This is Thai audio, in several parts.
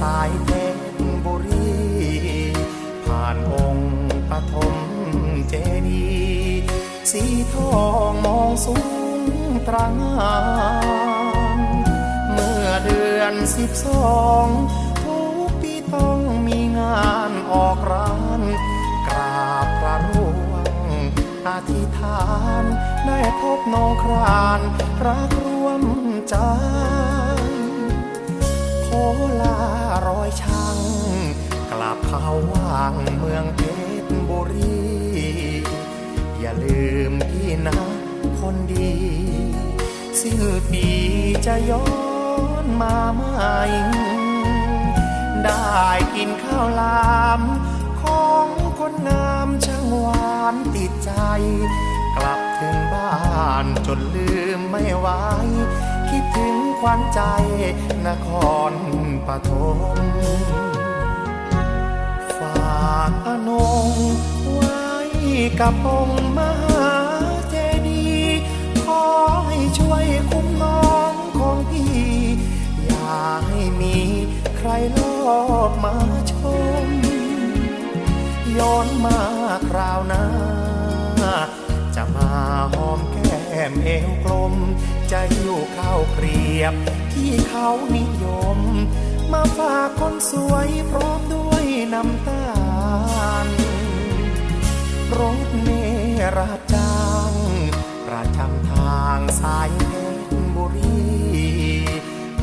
สายเพชรบุรี ผ่านองค์ปฐมเจดีย์สีทองมองสูงตรงานเมื่อเดือนสิบสองทุกปีต้องมีงานออกร้านกราบพระร่วงอธิษฐานได้พบน้องครานพระครางเมืองเพชรบุรี อย่าลืมพี่นะคนดี สิ้นปีจะย้อนมาใหม่ได้กินข้าวลามของคนงามช่างหวานติดใจ กลับถึงบ้านจนลืมไม่ไหวคิดถึงควันใจนครปฐม กับองค์มหาเจดีย์ขอให้ช่วยคุ้มน้องของพี่ อย่าให้มีใครลอบมาชม ย้อนมาคราวหน้า จะมาหอมแก้มเอวกลม จะอยู่ข้าวเกรียบที่เขานิยม มาฝากคนสวยพร้อมด้วยน้ำตาล รถเมรับจ้างประจำทางสายเพชรบุรี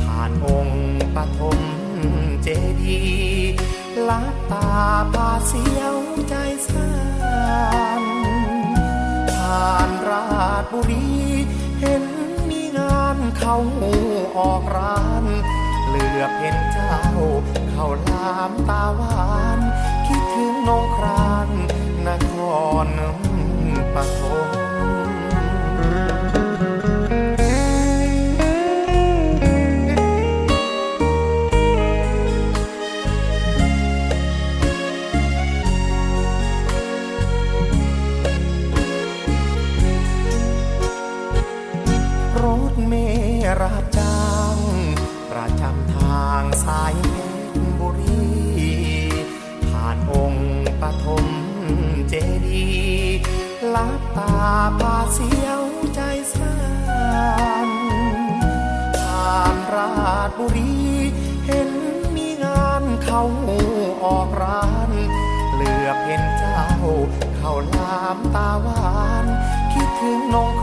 ผ่านองค์ปฐมเจดีย์ลับตาพาเสียวใจสั่นผ่านราชบุรี เห็นมีงานเข้าออกร้านเหลือบเห็นเจ้าเข้าลามตาหวาน คิดถึงนงครา ลับตาพาเสียวใจสั่นผ่านราชบุรี เห็นมีงานเข้าออกร้าน เหลือเห็นเจ้าเข้าลามตาหวาน คิดถึงนง